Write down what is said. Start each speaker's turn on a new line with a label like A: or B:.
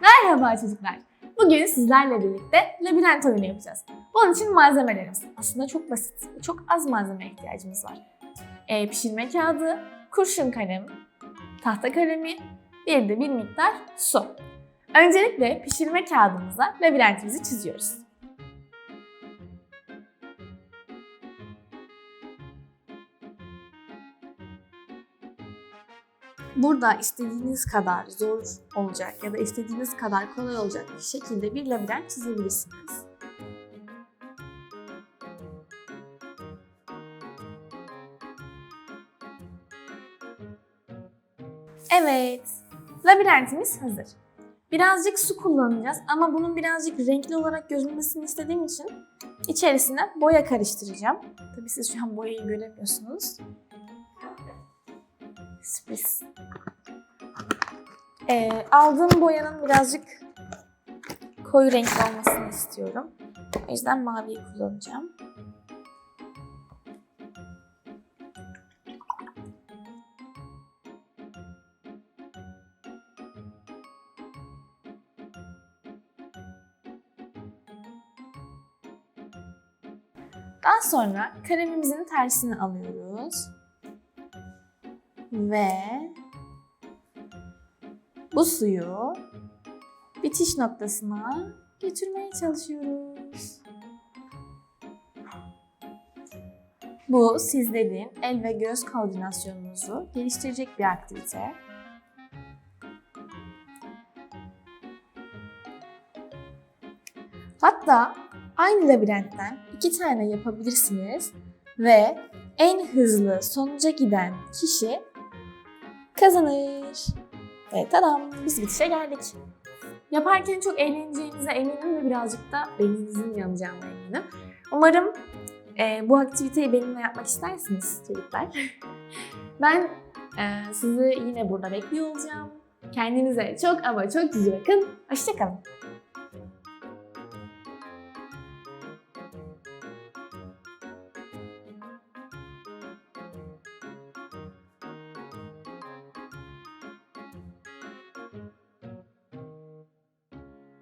A: Merhaba çocuklar. Bugün sizlerle birlikte labirent oyunu yapacağız. Bunun için malzemelerimiz aslında çok basit. Çok az malzeme ihtiyacımız var. E, pişirme kağıdı, kurşun kalem, tahta kalemi, bir de bir miktar su. Öncelikle pişirme kağıdımıza labirentimizi çiziyoruz. Burada istediğiniz kadar zor olacak ya da istediğiniz kadar kolay olacak bir şekilde bir labirent çizebilirsiniz. Evet, labirentimiz hazır. Birazcık su kullanacağız ama bunun birazcık renkli olarak gözükmesini istediğim için içerisine boya karıştıracağım. Tabii siz şu an boyayı göremiyorsunuz. Sürpriz. Ee, aldığım boyanın birazcık koyu renkli olmasını istiyorum. O yüzden maviyi kullanacağım. Daha sonra kalemimizin tersini alıyoruz. Ve bu suyu bitiş noktasına götürmeye çalışıyoruz. Bu sizlerin el ve göz koordinasyonunuzu geliştirecek bir aktivite. Hatta aynı labirentten iki tane yapabilirsiniz ve en hızlı sonuca giden kişi kazanır. Evet tadam biz bitişe geldik. Yaparken çok eğleneceğinize eminim ve birazcık da beyninizin yanacağına eminim. Umarım e, bu aktiviteyi benimle yapmak istersiniz çocuklar. ben e, sizi yine burada bekliyor olacağım. Kendinize çok ama çok iyi bakın. Hoşçakalın.